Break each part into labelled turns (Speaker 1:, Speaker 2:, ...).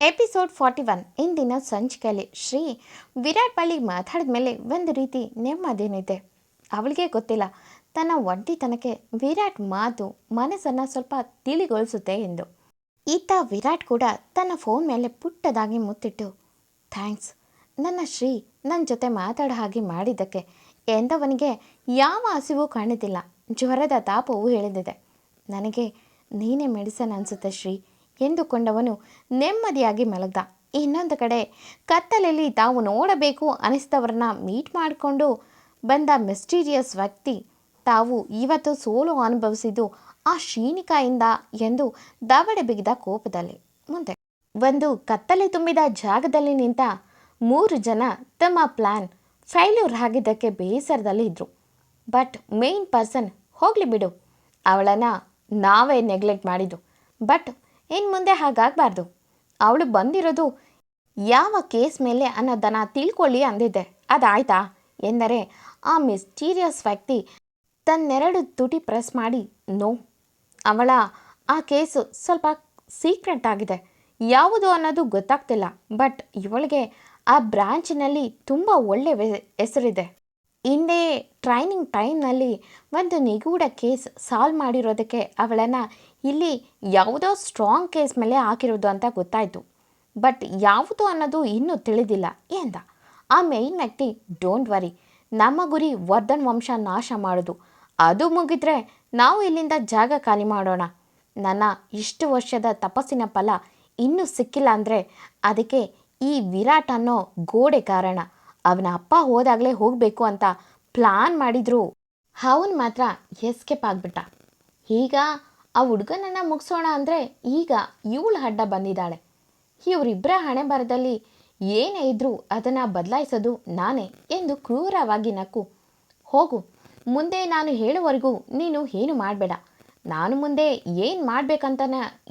Speaker 1: Episode forty one, ಇಂದಿನ ಸಂಚಿಕೆಯಲ್ಲಿ ಶ್ರೀ ವಿರಾಟ್ ಬಳಿ ಮಾತಾಡಿದ ಮೇಲೆ ಒಂದು ರೀತಿ ನೆಮ್ಮದಿನಿದೆ. ಅವಳಿಗೆ ಗೊತ್ತಿಲ್ಲ, ತನ್ನ ಒಂಟಿತನಕ್ಕೆ ವಿರಾಟ್ ಮಾತು, ಮನಸ್ಸನ್ನು ಸ್ವಲ್ಪ ತಿಳಿಗೊಳಿಸುತ್ತೆ ಎಂದು. ಈತ ವಿರಾಟ್ ಕೂಡ ತನ್ನ ಫೋನ್ ಮೇಲೆ ಪುಟ್ಟದಾಗಿ ಮುತ್ತಿಟ್ಟು, ಥ್ಯಾಂಕ್ಸ್, ನನ್ನ ಶ್ರೀ ನನ್ನ ಜೊತೆ ಮಾತಾಡೋ ಹಾಗೆ ಮಾಡಿದ್ದಕ್ಕೆ ಎಂದವನಿಗೆ ಯಾವ ಹಸಿವು ಕಾಣುತ್ತಿಲ್ಲ. ಜ್ವರದ ತಾಪವು ಹೇಳಿದಿದೆ. ನನಗೆ ನೀನೇ ಮೆಡಿಸನ್ ಅನಿಸುತ್ತೆ ಶ್ರೀ. ಎಂದುಕೊಂಡವನು ನೆಮ್ಮದಿಯಾಗಿ ಮಲಗ್ದ. ಇನ್ನೊಂದು ಕಡೆ, ಕತ್ತಲಲ್ಲಿ ತಾವು ನೋಡಬೇಕು ಅನಿಸಿದವರನ್ನ ಮೀಟ್ ಮಾಡಿಕೊಂಡು ಬಂದ ಮಿಸ್ಟೀರಿಯಸ್ ವ್ಯಕ್ತಿ ತಾವು ಇವತ್ತು ಸೋಲು ಅನುಭವಿಸಿದ್ದು ಆ ಶೀನಿಕಾಯಿಂದ ಎಂದು ದವಡೆ ಬಿಗಿದ ಕೋಪದಲ್ಲಿ. ಮುಂದೆ, ಒಂದು ಕತ್ತಲೆ ತುಂಬಿದ ಜಾಗದಲ್ಲಿ ನಿಂತ ಮೂರು ಜನ ತಮ್ಮ ಪ್ಲ್ಯಾನ್ ಫೈಲ್ಯೂರ್ ಆಗಿದ್ದಕ್ಕೆ ಬೇಸರದಲ್ಲಿ ಇದ್ದರು ಬಟ್ ಮೇನ್ ಪರ್ಸನ್ ಹೋಗ್ಲಿ ಬಿಡು, ಅವಳನ್ನು ನಾವೇ ನೆಗ್ಲೆಕ್ಟ್ ಮಾಡಿದ್ದು. ಬಟ್ ಇನ್ನು ಮುಂದೆ ಹಾಗಾಗಬಾರ್ದು. ಅವಳು ಬಂದಿರೋದು ಯಾವ ಕೇಸ್ ಮೇಲೆ ಅನ್ನೋದನ್ನು ತಿಳ್ಕೊಳ್ಳಿ ಅಂದಿದ್ದೆ. ಅದಾಯ್ತಾ? ಎಂದರೆ ಆ ಮಿಸ್ಟೀರಿಯಸ್ ವ್ಯಕ್ತಿ ತನ್ನೆರಡು ತುಟಿ ಪ್ರೆಸ್ ಮಾಡಿ, ನೋ, ಅವಳ ಆ ಕೇಸು ಸ್ವಲ್ಪ ಸೀಕ್ರೆಟ್ ಆಗಿದೆ. ಯಾವುದು ಅನ್ನೋದು ಗೊತ್ತಾಗ್ತಿಲ್ಲ, ಬಟ್ ಇವಳಿಗೆ ಆ ಬ್ರಾಂಚ್ನಲ್ಲಿ ತುಂಬ ಒಳ್ಳೆ ಹೆಸರಿದೆ. ಹಿಂದೆ ಟ್ರೈನಿಂಗ್ ಟೈಮ್ನಲ್ಲಿ ಒಂದು ನಿಗೂಢ ಕೇಸ್ ಸಾಲ್ವ್ ಮಾಡಿರೋದಕ್ಕೆ ಅವಳನ್ನು ಇಲ್ಲಿ ಯಾವುದೋ ಸ್ಟ್ರಾಂಗ್ ಕೇಸ್ ಮೇಲೆ ಹಾಕಿರೋದು ಅಂತ ಗೊತ್ತಾಯಿತು. ಬಟ್ ಯಾವುದು ಅನ್ನೋದು ಇನ್ನೂ ತಿಳಿದಿಲ್ಲ ಎಂದ. ಆ ಮೇಯ್ನ್ ವ್ಯಕ್ತಿ ಡೋಂಟ್ ವರಿ ನಮ್ಮ ಗುರಿ ವರ್ಧನ್ ವಂಶ ನಾಶ ಮಾಡೋದು. ಅದು ಮುಗಿದ್ರೆ ನಾವು ಇಲ್ಲಿಂದ ಜಾಗ ಖಾಲಿ ಮಾಡೋಣ. ನನ್ನ ಇಷ್ಟು ವರ್ಷದ ತಪಸ್ಸಿನ ಫಲ ಇನ್ನೂ ಸಿಕ್ಕಿಲ್ಲ ಅಂದರೆ ಅದಕ್ಕೆ ಈ ವಿರಾಟ್ ಅನ್ನೋ ಗೋಡೆ ಕಾರಣ. ಅವನ ಅಪ್ಪ ಹೋದಾಗಲೇ ಹೋಗಬೇಕು ಅಂತ ಪ್ಲಾನ್ ಮಾಡಿದ್ರು. ಅವನು ಮಾತ್ರ ಎಸ್ಕೇಪ್ ಆಗಿಬಿಟ್ಟ. ಈಗ ಆ ಹುಡುಗನನ್ನು ಮುಗಿಸೋಣ ಅಂದರೆ ಈಗ ಇವಳ ಅಡ್ಡ ಬಂದಿದ್ದಾಳೆ. ಇವರಿಬ್ಬರ ಹಣೆ ಬರದಲ್ಲಿ ಏನೇ ಇದ್ರೂ ಅದನ್ನು ಬದಲಾಯಿಸೋದು ನಾನೇ ಎಂದು ಕ್ರೂರವಾಗಿ ನಕ್ಕು. ಹೋಗು, ಮುಂದೆ ನಾನು ಹೇಳುವವರೆಗೂ ನೀನು ಏನು ಮಾಡಬೇಡ. ನಾನು ಮುಂದೆ ಏನು ಮಾಡಬೇಕಂತ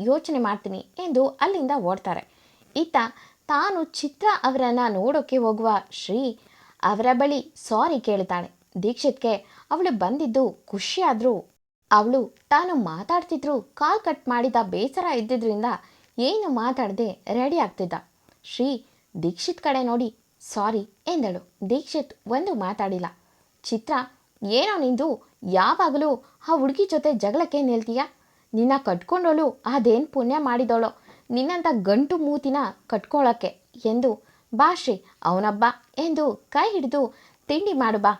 Speaker 1: ಯೋಚನೆ ಮಾಡ್ತೀನಿ ಎಂದು ಅಲ್ಲಿಂದ ಓಡ್ತಾರೆ. ಈತ ತಾನು ಚಿತ್ರ ಅವರನ್ನು ನೋಡೋಕ್ಕೆ ಹೋಗುವ ಶ್ರೀ ಅವರ ಬಳಿ ಸಾರಿ ಕೇಳ್ತಾಳೆ. ದೀಕ್ಷಿತ್ಗೆ ಅವಳು ಬಂದಿದ್ದು ಖುಷಿಯಾದರೂ ಅವಳು ತಾನು ಮಾತಾಡ್ತಿದ್ರು, ಕಾಲ್ ಕಟ್ ಮಾಡಿದ ಬೇಸರ ಇದ್ದಿದ್ರಿಂದ ಏನು ಮಾತಾಡದೆ ರೆಡಿ ಆಗ್ತಿದ್ದ. ಶ್ರೀ ದೀಕ್ಷಿತ್ ಕಡೆ ನೋಡಿ, ಸಾರಿ, ಎಂದಳು. ದೀಕ್ಷಿತ್ ಒಂದು ಮಾತಾಡಿಲ್ಲ. ಚಿತ್ರ, ಏನೋ ನಿಂದು? ಯಾವಾಗಲೂ ಆ ಹುಡುಗಿ ಜೊತೆ ಜಗಳಕ್ಕೆ ನಿಲ್ತೀಯ? ನಿನ್ನ ಕಟ್ಕೊಂಡೋಳು ಅದೇನು ಪುಣ್ಯ ಮಾಡಿದೋಳೋ? ನಿನ್ನಂಥ ಗಂಟು ಮೂತಿನ ಕಟ್ಕೊಳ್ಳೋಕ್ಕೆ ಎಂದು ಬಾ ಶ್ರೀ, ಅವನಬ್ಬ, ಎಂದು ಕೈ ಹಿಡಿದು, ತಿಂಡಿ ಮಾಡು ಬಾ,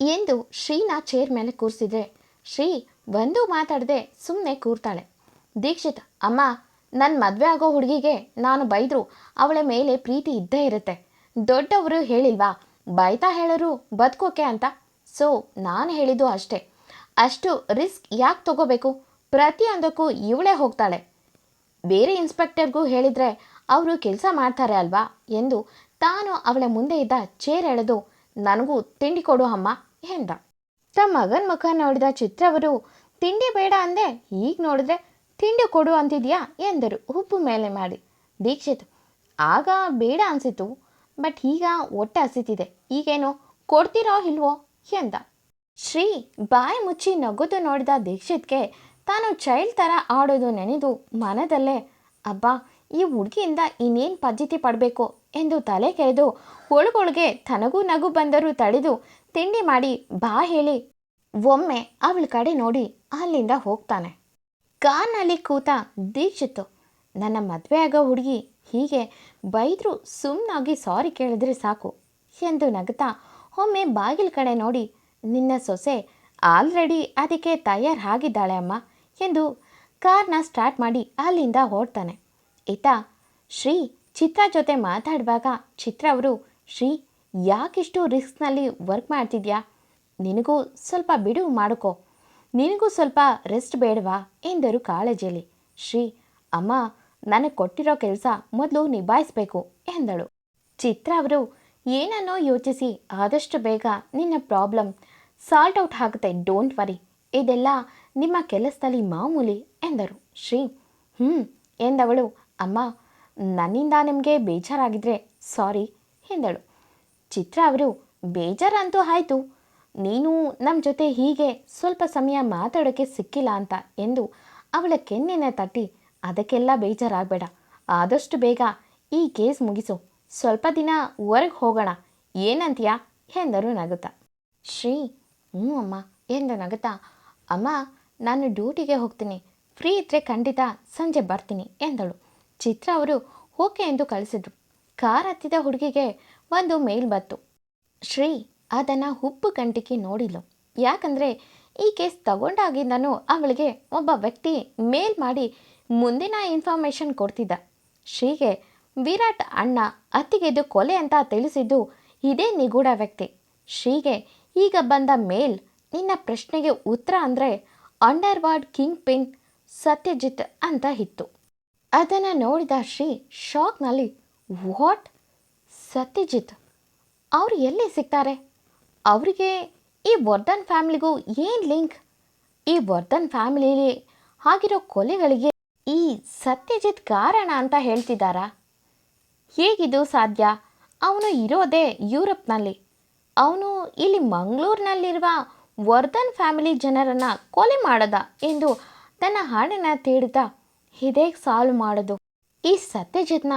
Speaker 1: ಎಂದು ಶ್ರೀನ ಚೇರ್ ಮೇಲೆ ಕೂರಿಸಿದ್ರೆ, ಶ್ರೀ ಒಂದು ಮಾತಾಡದೆ ಸುಮ್ಮನೆ ಕೂರ್ತಾಳೆ. ದೀಕ್ಷಿತ್, ಅಮ್ಮ ನನ್ನ ಮದುವೆ ಆಗೋ ಹುಡುಗಿಗೆ ನಾನು ಬೈದರೂ, ಅವಳ ಮೇಲೆ ಪ್ರೀತಿ ಇದ್ದೇ ಇರುತ್ತೆ. ದೊಡ್ಡವರು ಹೇಳಿಲ್ವಾ, ಬೈತಾ ಹೇಳರು ಬದುಕೋಕೆ ಅಂತ? ಸೊ, ನಾನು ಹೇಳಿದ್ದು ಅಷ್ಟೇ. ಅಷ್ಟು ರಿಸ್ಕ್ ಯಾಕೆ ತಗೋಬೇಕು? ಪ್ರತಿಯೊಂದಕ್ಕೂ ಇವಳೇ ಹೋಗ್ತಾಳೆ. ಬೇರೆ ಇನ್ಸ್ಪೆಕ್ಟರ್ಗೂ ಹೇಳಿದರೆ ಅವರು ಕೆಲಸ ಮಾಡ್ತಾರೆ ಅಲ್ವಾ? ಎಂದು ತಾನು ಅವಳ ಮುಂದೆ ಇದ್ದ ಚೇರ್ ಎಳೆದು, ನನಗೂ ತಿಂಡಿ ಕೊಡು ಅಮ್ಮ, ಎಂದ. ತಮ್ಮ ಮಗನ ಮುಖ ನೋಡಿದ ಚಿತ್ರವರು ತಿಂಡಿ ಬೇಡ ಅಂದೆ ಈಗ ನೋಡಿದ್ರೆ ತಿಂಡಿ ಕೊಡು ಅಂತಿದೆಯಾ? ಎಂದರು ಉಪ್ಪು ಮೇಲೆ ಮಾಡಿ. ದೀಕ್ಷಿತ್, ಆಗ ಬೇಡ ಅನಿಸಿತು ಬಟ್ ಈಗ ಹೊಟ್ಟೆ ಹಸಿತಿದೆ. ಈಗೇನು ಕೊಡ್ತೀರೋ ಇಲ್ವೋ? ಎಂದ. ಶ್ರೀ ಬಾಯಿ ಮುಚ್ಚಿ ನಗೋದು ನೋಡಿದ ದೀಕ್ಷಿತ್ಗೆ ತಾನು ಚೈಲ್ಡ್ ಥರ ಆಡೋದು ನೆನೆದು ಮನದಲ್ಲೇ, ಅಬ್ಬ, ಈ ಹುಡುಗಿಯಿಂದ ಇನ್ನೇನು ಪದ್ಧತಿ ಪಡಬೇಕು? ಎಂದು ತಲೆ ಕೆರೆದು ಒಳಗೊಳಗೆ ತನಗೂ ನಗು ಬಂದರೂ ತಡೆದು ತಿಂಡಿ ಮಾಡಿ ಬಾ ಹೇಳಿ. ಒಮ್ಮೆ ಅವಳ ಕಡೆ ನೋಡಿ ಅಲ್ಲಿಂದ ಹೋಗ್ತಾನೆ. ಕಾರ್ನಲ್ಲಿ ಕೂತ ದೀಕ್ಷಿತು ನನ್ನ ಮದುವೆ ಆಗೋ ಹುಡುಗಿ ಹೀಗೆ ಬೈದರೂ ಸುಮ್ಮನಾಗಿ ಸಾರಿ ಕೇಳಿದ್ರೆ ಸಾಕು ಎಂದು ನಗುತ್ತಾ ಒಮ್ಮೆ ಬಾಗಿಲ ಕಡೆ ನೋಡಿ ನಿನ್ನ ಸೊಸೆ ಆಲ್ರೆಡಿ ಅದಕ್ಕೆ ತಯಾರು ಆಗಿದ್ದಾಳೆ ಅಮ್ಮ ಎಂದು ಕಾರ್ನ ಸ್ಟಾರ್ಟ್ ಮಾಡಿ ಅಲ್ಲಿಂದ ಹೊರಡ್ತಾನೆ ಈತ ಶ್ರೀ ಚಿತ್ರ ಜೊತೆ ಮಾತಾಡುವಾಗ ಚಿತ್ರ ಅವರು ಶ್ರೀ ಯಾಕಿಷ್ಟು ರಿಸ್ಕ್ನಲ್ಲಿ ವರ್ಕ್ ಮಾಡ್ತಿದ್ಯಾ? ನಿನಗೂ ಸ್ವಲ್ಪ ಬಿಡು ಮಾಡಿಕೊ. ನಿನಗೂ ಸ್ವಲ್ಪ ರೆಸ್ಟ್ ಬೇಡವಾ? ಎಂದರು ಕಾಳಜಿಯಲ್ಲಿ. ಶ್ರೀ, ಅಮ್ಮ, ನನಗೆ ಕೊಟ್ಟಿರೋ ಕೆಲಸ ಮೊದಲು ನಿಭಾಯಿಸಬೇಕು ಎಂದಳು. ಚಿತ್ರ ಅವರು, ಏನನ್ನೋ ಯೋಚಿಸಿ ಆದಷ್ಟು ಬೇಗ ನಿನ್ನ ಪ್ರಾಬ್ಲಮ್ ಸಾಲ್ಟ್ ಔಟ್ ಆಗುತ್ತೆ ಡೋಂಟ್ ವರಿ. ಇದೆಲ್ಲ ನಿಮ್ಮ ಕೆಲಸದಲ್ಲಿ ಮಾಮೂಲಿ ಎಂದರು. ಶ್ರೀ ಹ್ಞೂ ಎಂದವಳು. ಅಮ್ಮ, ನನ್ನಿಂದ ನಿಮಗೆ ಬೇಜಾರಾಗಿದ್ದರೆ ಸಾರಿ ಎಂದಳು. ಚಿತ್ರ ಅವರು ಬೇಜಾರಂತೂ ಆಯಿತು. ನೀನು ನಮ್ಮ ಜೊತೆ ಹೀಗೆ ಸ್ವಲ್ಪ ಸಮಯ ಮಾತಾಡೋಕ್ಕೆ ಸಿಕ್ಕಿಲ್ಲ ಅಂತ ಎಂದು ಅವಳ ಕೆನ್ನೆನ ತಟ್ಟಿ, ಅದಕ್ಕೆಲ್ಲ ಬೇಜಾರಾಗಬೇಡ. ಆದಷ್ಟು ಬೇಗ ಈ ಕೇಸ್ ಮುಗಿಸು. ಸ್ವಲ್ಪ ದಿನ ಹೊರಗೆ ಹೋಗೋಣ. ಏನಂತೀಯ? ಎಂದರು ನಗುತ್ತಾ. ಶ್ರೀ, ಹ್ಞೂ ಅಮ್ಮ ಎಂದು ನಗುತ್ತಾ. ಅಮ್ಮ, ನಾನು ಡ್ಯೂಟಿಗೆ ಹೋಗ್ತೀನಿ. ಫ್ರೀ ಇದ್ದರೆ ಖಂಡಿತ ಸಂಜೆ ಬರ್ತೀನಿ ಎಂದಳು. ಚಿತ್ರ ಅವರು ಓಕೆ ಎಂದು ಕಳಿಸಿದ್ರು. ಕಾರ್ ಹತ್ತಿದ ಹುಡುಗಿಗೆ ಒಂದು ಮೇಲ್ ಬಂತು. ಶ್ರೀ ಅದನ್ನು ಉಪ್ಪು ಗಂಟಿಗೆ ನೋಡಿಲ್ಲ ಯಾಕಂದರೆ ಈ ಕೇಸ್ ತಗೊಂಡಾಗಿಂದನೂ ಅವಳಿಗೆ ಒಬ್ಬ ವ್ಯಕ್ತಿ ಮೇಲ್ ಮಾಡಿ ಮುಂದಿನ ಇನ್ಫಾರ್ಮೇಷನ್ ಕೊಡ್ತಿದ್ದ. ಶ್ರೀಗೆ, ವಿರಾಟ್ ಅಣ್ಣ ಅತ್ತಿಗೆದು ಕೊಲೆ ಅಂತ ತಿಳಿಸಿದ್ದು ಇದೇ ನಿಗೂಢ ವ್ಯಕ್ತಿ. ಶ್ರೀಗೆ ಈಗ ಬಂದ ಮೇಲ್ ನಿನ್ನ ಪ್ರಶ್ನೆಗೆ ಉತ್ತರ ಅಂದರೆ ಅಂಡರ್ವಾರ್ಡ್ ಕಿಂಗ್ ಪಿನ್ ಸತ್ಯಜಿತ್ ಅಂತ ಇತ್ತು. ಅದನ್ನು ನೋಡಿದ ಶ್ರೀ ಶಾಕ್ನಲ್ಲಿ ವಾಟ್? ಸತ್ಯಜಿತ್, ಅವರು ಎಲ್ಲಿ ಸಿಗ್ತಾರೆ? ಅವರಿಗೆ ಈ ವರ್ಧನ್ ಫ್ಯಾಮಿಲಿಗೂ ಏನು ಲಿಂಕ್? ಈ ವರ್ಧನ್ ಫ್ಯಾಮಿಲಿಲಿ ಆಗಿರೋ ಕೊಲೆಗಳಿಗೆ ಈ ಸತ್ಯಜಿತ್ ಕಾರಣ ಅಂತ ಹೇಳ್ತಿದ್ದಾರಾ? ಹೇಗಿದು ಸಾಧ್ಯ? ಅವನು ಇರೋದೇ ಯುರೋಪ್ನಲ್ಲಿ. ಅವನು ಇಲ್ಲಿ ಮಂಗಳೂರಿನಲ್ಲಿರುವ ವರ್ಧನ್ ಫ್ಯಾಮಿಲಿ ಜನರನ್ನು ಕೊಲೆ ಮಾಡದ ಎಂದು ತನ್ನ ಹಾಡಿನ ತೇಡುತ್ತಾ ಇದೇ ಸಾಲ್ವ್ ಮಾಡೋದು. ಈ ಸತ್ಯಜಿತ್ನ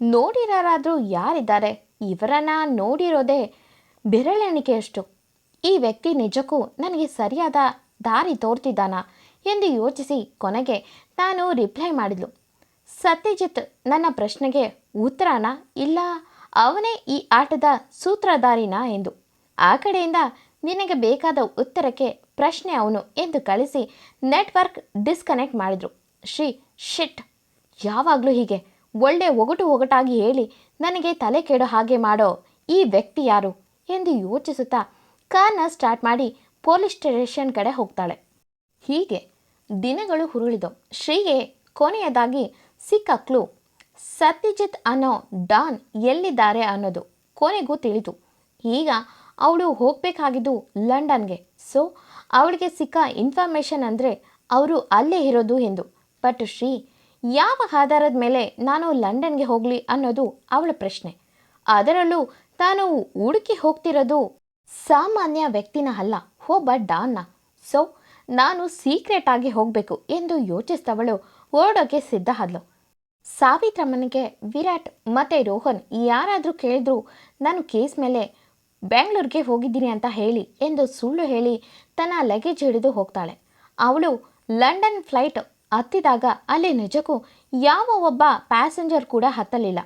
Speaker 1: ನೋಡಿರೋರಾದರೂ ಯಾರಿದ್ದಾರೆ? ಇವರನ್ನ ನೋಡಿರೋದೇ ಬೆರಳೆಣಿಕೆಯಷ್ಟು. ಈ ವ್ಯಕ್ತಿ ನಿಜಕ್ಕೂ ನನಗೆ ಸರಿಯಾದ ದಾರಿ ತೋರ್ತಿದ್ದಾನ ಎಂದು ಯೋಚಿಸಿ ಕೊನೆಗೆ ನಾನು ರಿಪ್ಲೈ ಮಾಡಿದ್ಲು. ಸತ್ಯಜಿತ್, ನನ್ನ ಪ್ರಶ್ನೆಗೆ ಉತ್ತರನ? ಇಲ್ಲ, ಅವನೇ ಈ ಆಟದ ಸೂತ್ರಧಾರಿನ ಎಂದು. ಆ ಕಡೆಯಿಂದ ನಿನಗೆ ಬೇಕಾದ ಉತ್ತರಕ್ಕೆ ಪ್ರಶ್ನೆ ಅವನು ಎಂದು ಕಳಿಸಿ ನೆಟ್ವರ್ಕ್ ಡಿಸ್ಕನೆಕ್ಟ್ ಮಾಡಿದರು. ಶ್ರೀ ಶಿಟ್ ಯಾವಾಗಲೂ ಹೀಗೆ. ಒಳ್ಳೆ ಒಗಟು ಒಗಟಾಗಿ ಹೇಳಿ, ನನಗೆ ತಲೆ ಕೆಡೋ ಹಾಗೆ ಮಾಡೋ ಈ ವ್ಯಕ್ತಿ ಯಾರು ಎಂದು ಯೋಚಿಸುತ್ತಾ ಕಾರ್ನ ಸ್ಟಾರ್ಟ್ ಮಾಡಿ ಪೊಲೀಸ್ ಸ್ಟೇಷನ್ ಕಡೆ ಹೋಗ್ತಾಳೆ. ಹೀಗೆ ದಿನಗಳು ಹುರುಳಿದವು. ಶ್ರೀಗೆ ಕೊನೆಯದಾಗಿ ಸಿಕ್ಕ ಕ್ಲೂ, ಸತ್ಯಜಿತ್ ಅನ್ನೋ ಡಾನ್ ಎಲ್ಲಿದ್ದಾರೆ ಅನ್ನೋದು ಕೊನೆಗೂ ತಿಳಿತು ಈಗ ಅವಳು ಹೋಗಬೇಕಾಗಿದ್ದು ಲಂಡನ್ಗೆ. ಸೊ, ಅವಳಿಗೆ ಸಿಕ್ಕ ಇನ್ಫಾರ್ಮೇಷನ್ ಅಂದರೆ ಅವರು ಅಲ್ಲೇ ಇರೋದು ಎಂದು. ಬಟ್ ಶ್ರೀ ಯಾವ ಆಧಾರದ ಮೇಲೆ ನಾನು ಲಂಡನ್ಗೆ ಹೋಗಲಿ ಅನ್ನೋದು ಅವಳ ಪ್ರಶ್ನೆ. ಅದರಲ್ಲೂ ತಾನು ಹುಡುಕಿ ಹೋಗ್ತಿರೋದು ಸಾಮಾನ್ಯ ವ್ಯಕ್ತಿನ ಅಲ್ಲ, ಒಬ್ಬ ಡಾನ್ನ. ಸೊ, ನಾನು ಸೀಕ್ರೆಟ್ ಆಗಿ ಹೋಗಬೇಕು ಎಂದು ಯೋಚಿಸ್ತವಳು ಓಡೋಕೆ ಸಿದ್ಧ ಆದ್ಲು. ಸಾವಿತ್ರಮ್ಮನಿಗೆ ವಿರಾಟ್ ಮತ್ತು ರೋಹನ್ ಯಾರಾದರೂ ಕೇಳಿದ್ರು ನಾನು ಕೇಸ್ ಮೇಲೆ ಬೆಂಗಳೂರಿಗೆ ಹೋಗಿದ್ದೀನಿ ಅಂತ ಹೇಳಿ ಎಂದು ಸುಳ್ಳು ಹೇಳಿ ತನ್ನ ಲಗೇಜ್ ಹಿಡಿದು ಹೋಗ್ತಾಳೆ. ಅವಳು ಲಂಡನ್ ಫ್ಲೈಟ್ ಹತ್ತಿದಾಗ ಅಲ್ಲಿ ನಿಜಕ್ಕೂ ಯಾವ ಒಬ್ಬ ಪ್ಯಾಸೆಂಜರ್ ಕೂಡ ಹತ್ತಲಿಲ್ಲ.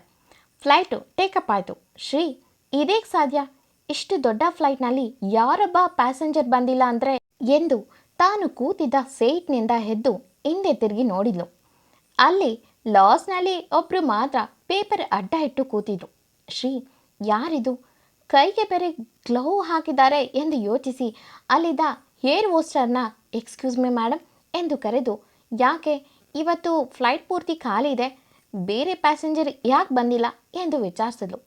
Speaker 1: ಫ್ಲೈಟು ಟೇಕಪ್ ಆಯಿತು. ಶ್ರೀ ಇದೇಗೆ ಸಾಧ್ಯ? ಇಷ್ಟು ದೊಡ್ಡ ಫ್ಲೈಟ್ನಲ್ಲಿ ಯಾರೊಬ್ಬ ಪ್ಯಾಸೆಂಜರ್ ಬಂದಿಲ್ಲ ಅಂದರೆ ಎಂದು ತಾನು ಕೂತಿದ್ದ ಸೇಟ್ನಿಂದ ಎದ್ದು ಹಿಂದೆ ತಿರುಗಿ ನೋಡಿದ್ಲು. ಅಲ್ಲಿ ಲಾಸ್ನಲ್ಲಿ ಒಬ್ಬರು ಮಾತ್ರ ಪೇಪರ್ ಅಡ್ಡ ಇಟ್ಟು ಕೂತಿದ್ರು. ಶ್ರೀ, ಯಾರಿದು? ಕೈಗೆ ಬೇರೆ ಗ್ಲೌ ಹಾಕಿದ್ದಾರೆ ಎಂದು ಯೋಚಿಸಿ ಅಲ್ಲಿದ್ದ ಏರ್ ಹೋಸ್ಟರ್ನ ಎಕ್ಸ್ಕ್ಯೂಸ್ ಮಿ ಮೇಡಮ್ ಎಂದು ಕರೆದು ಯಾಕೆ? ಇವತ್ತು ಫ್ಲೈಟ್ ಪೂರ್ತಿ ಖಾಲಿ ಇದೆ. ಬೇರೆ ಪ್ಯಾಸೆಂಜರ್ ಯಾಕೆ ಬಂದಿಲ್ಲ ಎಂದು ವಿಚಾರಿಸಿದ್ಲು.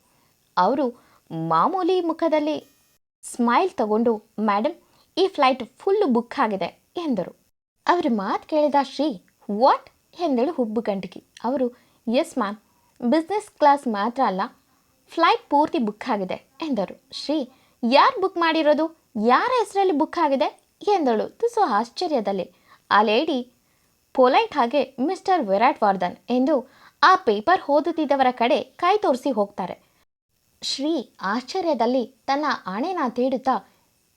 Speaker 1: ಅವರು ಮಾಮೂಲಿ ಮುಖದಲ್ಲಿ ಸ್ಮೈಲ್ ತಗೊಂಡು ಮೇಡಮ್ ಈ ಫ್ಲೈಟ್ ಫುಲ್ಲು ಬುಕ್ ಆಗಿದೆ ಎಂದರು. ಅವರ ಮಾತು ಕೇಳಿದ ಶ್ರೀ ವಾಟ್ ಎಂದಳು ಹುಬ್ಬು ಗಂಟಿಗೆ ಅವರು ಎಸ್ ಮ್ಯಾಮ್ ಬಿಸ್ನೆಸ್ ಕ್ಲಾಸ್ ಮಾತ್ರ ಅಲ್ಲ ಫ್ಲೈಟ್ ಪೂರ್ತಿ ಬುಕ್ ಆಗಿದೆ ಎಂದರು. ಶ್ರೀ, ಯಾರು ಬುಕ್ ಮಾಡಿರೋದು? ಯಾರ ಹೆಸರಲ್ಲಿ ಬುಕ್ ಆಗಿದೆ? ಎಂದಳು. ತುಸು ಆಶ್ಚರ್ಯದಲ್ಲಿ. ಆ ಲೇಡಿ ಪೊಲೈಟ್ ಹಾಗೆ ಮಿಸ್ಟರ್ ವಿರಾಟ್ ವರ್ಧನ್ ಎಂದು ಆ ಪೇಪರ್ ಓದುತ್ತಿದ್ದವರ ಕಡೆ ಕೈ ತೋರಿಸಿ ಹೋಗ್ತಾರೆ. ಶ್ರೀ ಆಶ್ಚರ್ಯದಲ್ಲಿ ತನ್ನ ಹಣೆನ ತೇಡುತ್ತಾ,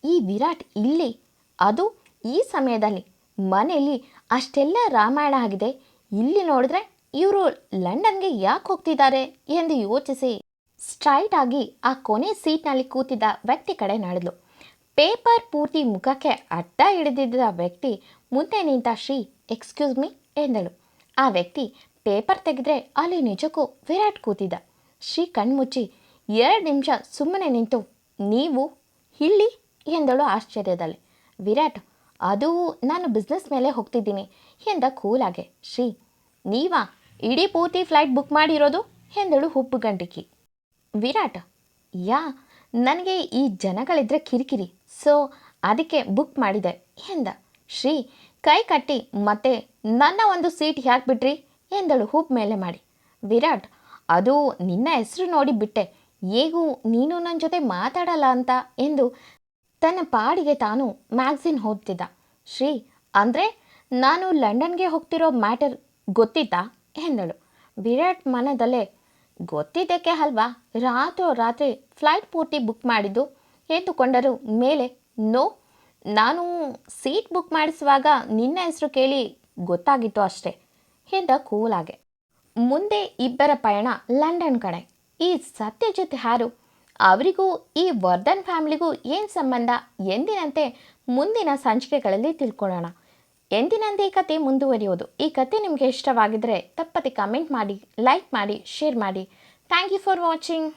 Speaker 1: ಈ ವಿರಾಟ್ ಇಲ್ಲಿ? ಅದು ಈ ಸಮಯದಲ್ಲಿ? ಮನೆಯಲ್ಲಿ ಅಷ್ಟೆಲ್ಲ ರಾಮಾಯಣ ಆಗಿದೆ. ಇಲ್ಲಿ ನೋಡಿದ್ರೆ ಇವರು ಲಂಡನ್ಗೆ ಯಾಕೆ ಹೋಗ್ತಿದ್ದಾರೆ? ಎಂದು ಯೋಚಿಸಿ ಸ್ಟ್ರೈಟ್ ಆಗಿ ಆ ಕೊನೆ ಸೀಟ್ನಲ್ಲಿ ಕೂತಿದ್ದ ವ್ಯಕ್ತಿ ಕಡೆ ನಡೆದ್ಲು. ಪೇಪರ್ ಪೂರ್ತಿ ಮುಖಕ್ಕೆ ಅಡ್ಡ ಹಿಡಿದಿದ್ದ ವ್ಯಕ್ತಿ ಮುಂದೆ ನಿಂತ, ಶ್ರೀ ಎಕ್ಸ್ಕ್ಯೂಸ್ ಮೀ ಎಂದಳು. ಆ ವ್ಯಕ್ತಿ ಪೇಪರ್ ತೆಗೆದ್ರೆ ಅಲ್ಲಿ ನಿಜಕ್ಕೂ ವಿರಾಟ್ ಕೂತಿದ್ದ. ಶ್ರೀ ಕಣ್ಮುಚ್ಚಿ, ಎರಡು ನಿಮಿಷ ಸುಮ್ಮನೆ ನಿಂತು ನೀವು ಇಲ್ಲಿ? ಎಂದಳು ಆಶ್ಚರ್ಯದಲ್ಲಿ. ವಿರಾಟ್, ಅದು ನಾನು ಬಿಸ್ನೆಸ್ ಮೇಲೆ ಹೋಗ್ತಿದ್ದೀನಿ ಎಂದ ಕೂಲಾಗೆ. ಶ್ರೀ ನೀವಾ? ಇಡೀ ಪೂರ್ತಿ ಫ್ಲೈಟ್ ಬುಕ್ ಮಾಡಿರೋದು? ಎಂದಳು ಹುಬ್ಬು ಗಂಟಿಕಿ ವಿರಾಟ್, ಯಾ, ನನಗೆ ಈ ಜನಗಳಿದ್ರೆ ಕಿರಿಕಿರಿ, ಸೊ ಅದಕ್ಕೆ ಬುಕ್ ಮಾಡಿದೆ ಎಂದ. ಶ್ರೀ ಕೈ ಕಟ್ಟಿ ಮತ್ತೆ ನನ್ನ ಒಂದು ಸೀಟ್ ಯಾಕೆ ಬಿಟ್ರಿ? ಎಂದಳು ಹೂಪ್ ಮೇಲೆ ಮಾಡಿ. ವಿರಾಟ್, ಅದು ನಿನ್ನ ಹೆಸರು ನೋಡಿ ಬಿಟ್ಟೆ. ಹೇಗೂ ನೀನು ನನ್ನ ಜೊತೆ ಮಾತಾಡಲ್ಲ ಅಂತ? ಎಂದು ತನ್ನ ಪಾಡಿಗೆ ತಾನು ಮ್ಯಾಗ್ಝಿನ್ ಓದ್ತಿದ್ದ ಶ್ರೀ, ಅಂದರೆ ನಾನು ಲಂಡನ್ಗೆ ಹೋಗ್ತಿರೋ ಮ್ಯಾಟರ್ ಗೊತ್ತಿತ್ತಾ? ಎಂದಳು. ವಿರಾಟ್ ಮನದಲ್ಲೇ, ಗೊತ್ತಿದ್ದಕ್ಕೆ ಅಲ್ವಾ? ರಾತ್ರೋ ರಾತ್ರಿ ಫ್ಲೈಟ್ ಪೂರ್ತಿ ಬುಕ್ ಮಾಡಿದ್ದು? ಎಂದುಕೊಂಡರು ಮೇಲೆ, ನೋ ನಾನು ಸೀಟ್ ಬುಕ್ ಮಾಡಿಸುವಾಗ ನಿನ್ನ ಹೆಸರು ಕೇಳಿ ಗೊತ್ತಾಗಿತ್ತು ಅಷ್ಟೇ. ಎಂದ ಕೂಲಾಗೆ. ಮುಂದೆ ಇಬ್ಬರ ಪಯಣ ಲಂಡನ್ ಕಡೆ ಈ ಸತ್ಯಜಿತ್ ಯಾರು? ಅವರಿಗೂ ಈ ವರ್ಧನ್ ಫ್ಯಾಮಿಲಿಗೂ ಏನು ಸಂಬಂಧ? ಎಂದಿನಂತೆ ಮುಂದಿನ ಸಂಚಿಕೆಗಳಲ್ಲಿ ತಿಳ್ಕೊಳ್ಳೋಣ. ಎಂದಿನಂತೆ ಈ ಕತೆ ಮುಂದುವರಿಯೋದು? ಈ ಕತೆ ನಿಮಗೆ ಇಷ್ಟವಾಗಿದ್ದರೆ ತಪ್ಪದೆ ಕಮೆಂಟ್ ಮಾಡಿ, ಲೈಕ್ ಮಾಡಿ, ಶೇರ್ ಮಾಡಿ. Thank you for watching.